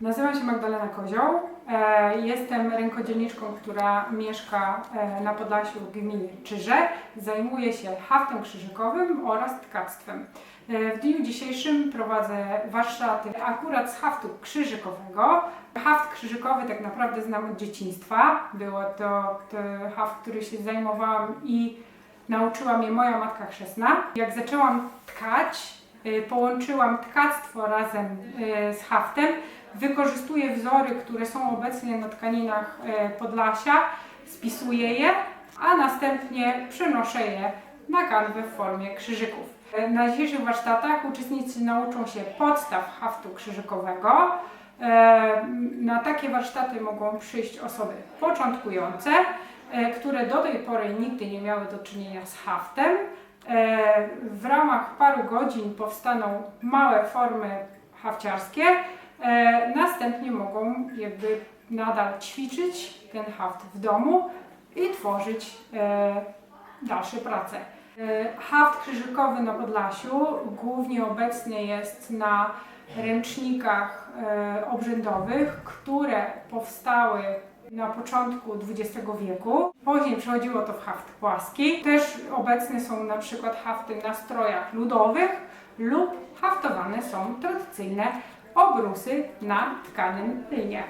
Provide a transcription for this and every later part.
Nazywam się Magdalena Kozioł. E, Jestem rękodzielniczką, która mieszka e, na Podlasiu w gminie Czyże. Zajmuję się haftem krzyżykowym oraz tkactwem. E, W dniu dzisiejszym prowadzę warsztaty akurat z haftu krzyżykowego. Haft krzyżykowy tak naprawdę znam od dzieciństwa. Było to, to haft, który się zajmowałam i nauczyła mnie moja matka chrzestna. Jak zaczęłam tkać, połączyłam tkactwo razem y, z haftem. Wykorzystuję wzory, które są obecnie na tkaninach y, Podlasia, spisuję je, a następnie przenoszę je na kanwę w formie krzyżyków. Y, Na dzisiejszych warsztatach uczestnicy nauczą się podstaw haftu krzyżykowego. Na takie warsztaty mogą przyjść osoby początkujące, które do tej pory nigdy nie miały do czynienia z haftem. E, W ramach paru godzin powstaną małe formy hafciarskie. E, Następnie mogą jakby nadal ćwiczyć ten haft w domu i tworzyć e, dalsze prace. E, Haft krzyżykowy na Podlasiu głównie obecny jest na ręcznikach e, obrzędowych, które powstały na początku XX wieku. Później przechodziło to w haft płaski. Też obecne są na przykład hafty na strojach ludowych lub haftowane są tradycyjne obrusy na tkanym lnie.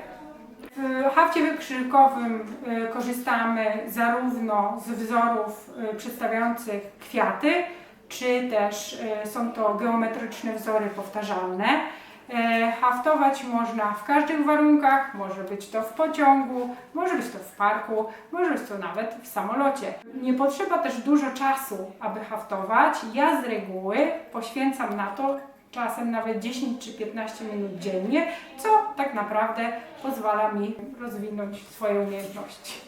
W hafcie krzyżykowym e, korzystamy zarówno z wzorów e, przedstawiających kwiaty, czy też e, są to geometryczne wzory powtarzalne. Haftować można w każdych warunkach, może być to w pociągu, może być to w parku, może być to nawet w samolocie. Nie potrzeba też dużo czasu, aby haftować. Ja z reguły poświęcam na to czasem nawet 10 czy 15 minut dziennie, co tak naprawdę pozwala mi rozwinąć swoje umiejętności.